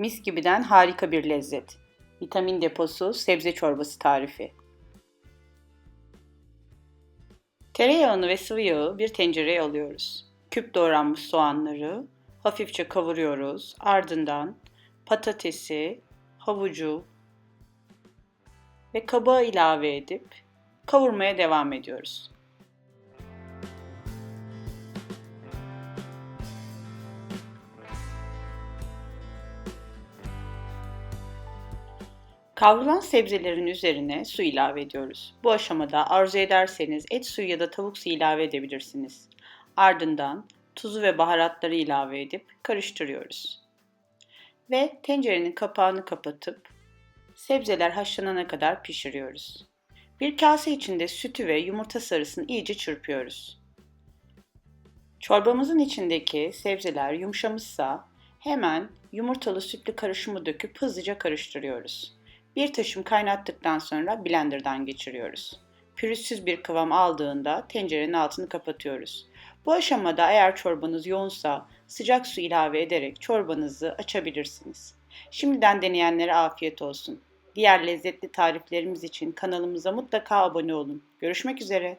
Mis gibiden harika bir lezzet. Vitamin deposu sebze çorbası tarifi. Tereyağını ve sıvı yağı bir tencereye alıyoruz. Küp doğranmış soğanları hafifçe kavuruyoruz. Ardından patatesi, havucu ve kabağı ilave edip kavurmaya devam ediyoruz. Kavrulan sebzelerin üzerine su ilave ediyoruz. Bu aşamada arzu ederseniz et suyu ya da tavuk suyu ilave edebilirsiniz. Ardından tuzu ve baharatları ilave edip karıştırıyoruz. Ve tencerenin kapağını kapatıp sebzeler haşlanana kadar pişiriyoruz. Bir kase içinde sütü ve yumurta sarısını iyice çırpıyoruz. Çorbamızın içindeki sebzeler yumuşamışsa hemen yumurtalı sütlü karışımı döküp hızlıca karıştırıyoruz. Bir taşım kaynattıktan sonra blenderdan geçiriyoruz. Pürüzsüz bir kıvam aldığında tencerenin altını kapatıyoruz. Bu aşamada eğer çorbanız yoğunsa sıcak su ilave ederek çorbanızı açabilirsiniz. Şimdiden deneyenlere afiyet olsun. Diğer lezzetli tariflerimiz için kanalımıza mutlaka abone olun. Görüşmek üzere.